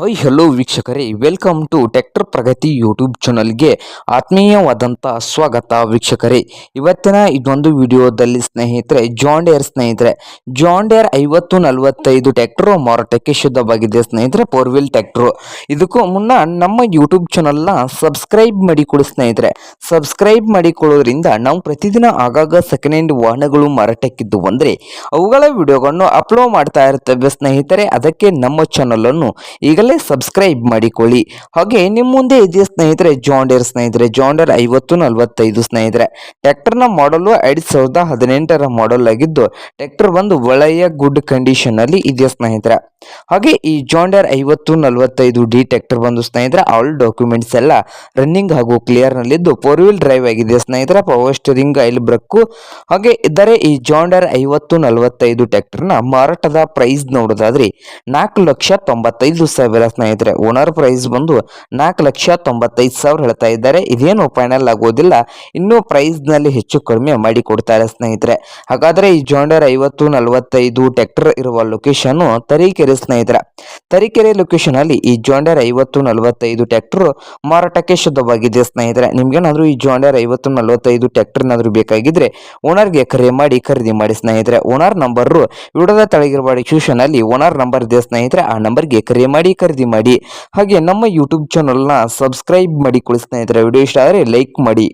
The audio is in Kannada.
ಹಾಯ್ ಹಲೋ ವೀಕ್ಷಕರೇ. Welcome to tractor Pragati YouTube ಚಾನಲ್ಗೆ ಆತ್ಮೀಯವಾದಂಥ ಸ್ವಾಗತ ವೀಕ್ಷಕರೇ. ಇವತ್ತಿನ ಇದೊಂದು ವಿಡಿಯೋದಲ್ಲಿ ಸ್ನೇಹಿತರೆ ಜಾಂಡೇರ್ ಸ್ನೇಹಿತರೆ. ಜಾಂಡೇರ್ ಐವತ್ತು ನಲವತ್ತೈದು ಟ್ಯಾಕ್ಟರು ಮಾರಾಟಕ್ಕೆ ಶುದ್ಧವಾಗಿದೆ ಸ್ನೇಹಿತರೆ ಫೋರ್ ವೀಲ್ ಟ್ಯಾಕ್ಟ್ರು ಇದಕ್ಕೂ ಮುನ್ನ ನಮ್ಮ ಯೂಟ್ಯೂಬ್ ಚಾನಲ್ನ ಸಬ್ಸ್ಕ್ರೈಬ್ ಮಾಡಿಕೊಡಿ ಸ್ನೇಹಿತರೆ. ಸಬ್ಸ್ಕ್ರೈಬ್ ಮಾಡಿಕೊಳ್ಳೋದ್ರಿಂದ ನಾವು ಪ್ರತಿದಿನ ಆಗಾಗ ಸೆಕೆಂಡ್ ಹ್ಯಾಂಡ್ ವಾಹನಗಳು ಮಾರಾಟಕ್ಕಿದ್ದು ಅಂದರೆ ಅವುಗಳ ವಿಡಿಯೋಗಳನ್ನು ಅಪ್ಲೋಡ್ ಮಾಡ್ತಾ ಇರ್ತೇವೆ ಸ್ನೇಹಿತರೆ. ಅದಕ್ಕೆ ನಮ್ಮ ಚಾನಲನ್ನು ಈಗಲೇ ಸಬ್ಸ್ಕ್ರೈಬ್ ಮಾಡಿಕೊಳ್ಳಿ. ಹಾಗೆ ನಿಮ್ಮ ಮುಂದೆ ಇದೆಯಾ ಸ್ನೇಹಿತರೆ ಜಾಂಡೇರ್ ಸ್ನೇಹಿತರೆ ಜಾಂಡರ್ ಐವತ್ತು ನಲವತ್ತೈದು ಸ್ನೇಹಿತರೆ ಟ್ರ್ಯಾಕ್ಟರ್ನ ಮಾಡಲು ಎರಡು ಸಾವಿರದ ಹದಿನೆಂಟರ ಮಾಡಲ್ ಆಗಿದ್ದು ಟ್ರ್ಯಾಕ್ಟರ್ ಬಂದು ಒಳ್ಳೆಯ ಗುಡ್ ಕಂಡೀಷನ್ ಅಲ್ಲಿ ಇದೆಯಾ ಸ್ನೇಹಿತರೆ. ಹಾಗೆ ಈ ಜಾಂಡರ್ ಐವತ್ತು ನಲವತ್ತೈದು ಡಿ ಟ್ರ್ಯಾಕ್ಟರ್ ಬಂದು ಸ್ನೇಹಿತರೆ ಆಲ್ ಡಾಕ್ಯುಮೆಂಟ್ಸ್ ಎಲ್ಲ ರನ್ನಿಂಗ್ ಹಾಗೂ ಕ್ಲಿಯರ್ ನಲ್ಲಿದ್ದು ಫೋರ್ ವೀಲ್ ಡ್ರೈವ್ ಆಗಿದೆ ಸ್ನೇಹಿತರ ಪವರ್ ಸ್ಟೀರಿಂಗ್ ಐಲ್ ಬ್ರಕ್ಕು ಹಾಗೆ ಇದ್ದರೆ ಈ ಜಾಂಡರ್ ಐವತ್ತು ನಲವತ್ತೈದು ಟ್ರ್ಯಾಕ್ಟರ್ನ ಮಾರಾಟದ ಪ್ರೈಸ್ ನೋಡೋದಾದ್ರೆ ನಾಲ್ಕು ಲಕ್ಷ ತೊಂಬತ್ತೈದು ಸಾವಿರ ಸ್ನೇಹಿತರೆ, ಓನರ್ ಪ್ರೈಸ್ ಬಂದು ನಾಲ್ಕು ಲಕ್ಷ ತೊಂಬತ್ತೈದು ಸಾವಿರ ಹೇಳ್ತಾ ಇದ್ದಾರೆ. ಇದೇನು ಫೈನಲ್ ಆಗೋದಿಲ್ಲ. ಇನ್ನೂ ಪ್ರೈಸ್ನಲ್ಲಿ ಹೆಚ್ಚು ಕಡಿಮೆ ಮಾಡಿ ಕೊಡ್ತಾರೆ ಸ್ನೇಹಿತರೆ. ಹಾಗಾದ್ರೆ ಈ ಜಾಂಡರ್ ಐವತ್ತು, ನಲವತ್ತೈದು ಟ್ರ್ಯಾಕ್ಟರ್ ಇರುವ ಲೊಕೇಶನ್ ತರೀಕೆರೆ ಸ್ನೇಹಿತರೆ. ತರೀಕೆರೆ ಲೊಕೇಶನ್ ಅಲ್ಲಿ ಈ ಜಾಂಡರ್ ಐವತ್ತು, ನಲವತ್ತೈದು ಟ್ರ್ಯಾಕ್ಟರ್ ಮಾರಾಟಕ್ಕೆ ಶುದ್ಧವಾಗಿದೆ ಸ್ನೇಹಿತರೆ. ನಿಮ್ಗೇನಾದ್ರೂ ಈ ಜಾಂಡರ್ ಐವತ್ತು, ನಲವತ್ತೈದು ಟ್ರ್ಯಾಕ್ಟರ್ ಏನಾದ್ರು ಬೇಕಾಗಿದ್ರೆ ಓನರ್ಗೆ ಕರೆ ಮಾಡಿ ಖರೀದಿ ಮಾಡಿ ಸ್ನೇಹಿತರೆ. ಓನರ್ ನಂಬರ್ ವಿಡಿಯೋದ ತಳಗಿರುವ ಡಿಸ್ಕ್ರಿಪ್ಷನ್ ಅಲ್ಲಿ ಓನರ್ ನಂಬರ್ ಇದೆ ಸ್ನೇಹಿತರೆ. ಆ ನಂಬರ್ಗೆ ಕರೆ ಮಾಡಿ ಖರೀದಿ ಮಾಡಿ ಹಾಗೆ ನಮ್ಮ ಯೂಟ್ಯೂಬ್ ಚಾನಲ್ನ ಸಬ್ಸ್ಕ್ರೈಬ್ ಮಾಡಿಕೊಳ್ಳಿ ಸ್ನೇಹಿತರೆ ವಿಡಿಯೋ ಇಷ್ಟ ಆದರೆ ಲೈಕ್ ಮಾಡಿ.